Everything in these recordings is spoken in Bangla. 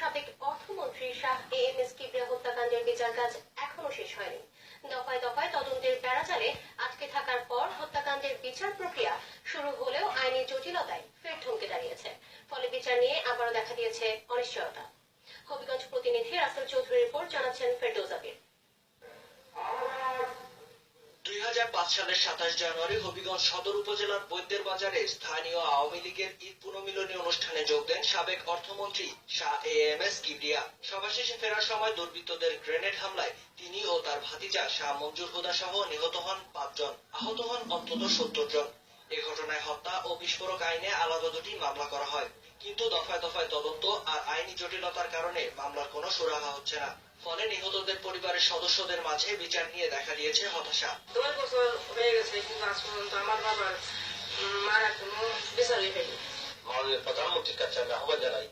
সাবেক অর্থমন্ত্রী Shah A M S Kibria হত্যাকাণ্ডের বিচার কাজ এখনও শেষ হয়নি। দফায় দফায় তদন্তের বেড়াজালে আটকে থাকার পর হত্যাকাণ্ডের বিচার প্রক্রিয়া শুরু হলেও আইনি জটিলতায় ফের থমকে দাঁড়িয়েছে। ফলে বিচার নিয়ে আবারও দেখা দিয়েছে অনিশ্চয়তা। হবিগঞ্জ প্রতিনিধি রাসেল চৌধুরীর রিপোর্ট জানাচ্ছেন ফেরদৌস আবির দুই সালের সাতাশ জানুয়ারি হবিগঞ্জ সদর উপজেলার বৈদ্যের বাজারে স্থানীয় আওয়ামী লীগের ঈদ পুনর্মিলনী অনুষ্ঠানে যোগ দেন সাবেক অর্থমন্ত্রী Shah A M S Kibria সভা শেষে ফেরার সময় দুর্বৃত্তদের গ্রেনেড হামলায় তিনি ও তার ভাতিজা শাহ মঞ্জুর হুদা সহ নিহত হন পাঁচজন। আহত হন অন্তত সত্তর জন। এ ঘটনায় হত্যা ও বিস্ফোরক আইনে আলাদা দুটি মামলা করা হয়। কিন্তু দফায় দফায় তদন্ত আর আইনি জটিলতার কারণে মামলার কোনো সুরাহা হচ্ছে না। ফলে নিহতদের পরিবারের সদস্যদের মাঝে বিচার নিয়ে দেখা দিয়েছে হতাশা। দুই বছর হয়ে গেছে কিন্তু আজ পর্যন্ত আমার বাবার মারা কোনো বিচারই হয়নি। মাননীয় প্রধানমন্ত্রীর কাছে আমি আহ্বান জানাই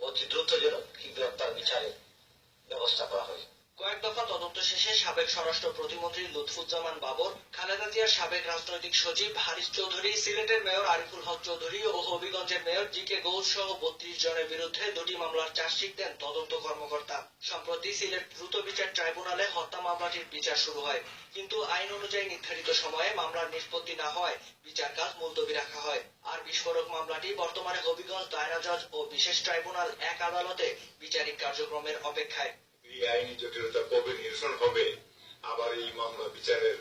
অতি দ্রুত যেন কীভাবে তার বিচারে ব্যবস্থা করা হয়। দফা তদন্ত শেষে সাবেক স্বরাষ্ট্র প্রতিমন্ত্রী লুৎফুজ্জামান বাবর, খালেদা জিয়ার সাবেক রাজনৈতিক সচিব হারিস চৌধুরী, সিলেটের মেয়র আরিফুল হক চৌধুরী ও হবিগঞ্জের মেয়র জি কে গৌর সহ বত্রিশ জনের বিরুদ্ধে দুটি মামলার চার্জশিট দেন তদন্ত কর্মকর্তা। সম্প্রতি সিলেট দ্রুত বিচার ট্রাইব্যুনালে হত্যা মামলাটির বিচার শুরু হয়। কিন্তু আইন অনুযায়ী নির্ধারিত সময়ে মামলার নিষ্পত্তি না হয় বিচার কাজ মুলতবি রাখা হয়। আর বিস্ফোরক মামলাটি বর্তমানে হবিগঞ্জ দায়রা জজ ও বিশেষ ট্রাইব্যুনাল এক আদালতে বিচারিক কার্যক্রমের অপেক্ষায়। এই আইনি জটিলতা কবে নিরসন হবে? আবার এই মামলা বিচারের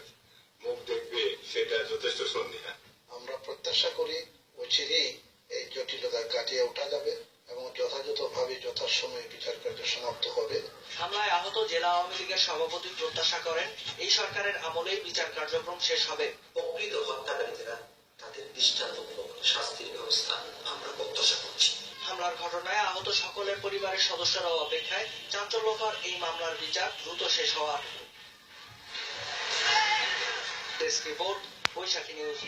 মুখ দেখবে সেটা যথেষ্ট সন্দেহা। আমরা প্রত্যাশা করি অচিরেই এই জটিলতা কাটিয়ে ওঠা যাবে এবং যথাযথভাবে যথাসময়ে বিচার কার্য সমাপ্ত হবে। হামলায় আহত জেলা আওয়ামী লীগের সভাপতি প্রত্যাশা করেন এই সরকারের আমলেই বিচার কার্যক্রম শেষ হবে। প্রকৃত হত্যাকারীরা তাদের দৃষ্টান্তমূলক শাস্তির ব্যবস্থা আহত সকলের পরিবারের সদস্যরাও অপেক্ষায়। চাঞ্চল্যকর এই মামলার বিচার দ্রুত শেষ হওয়ার ডেস্ক রিপোর্ট, বৈশাখী নিউজ।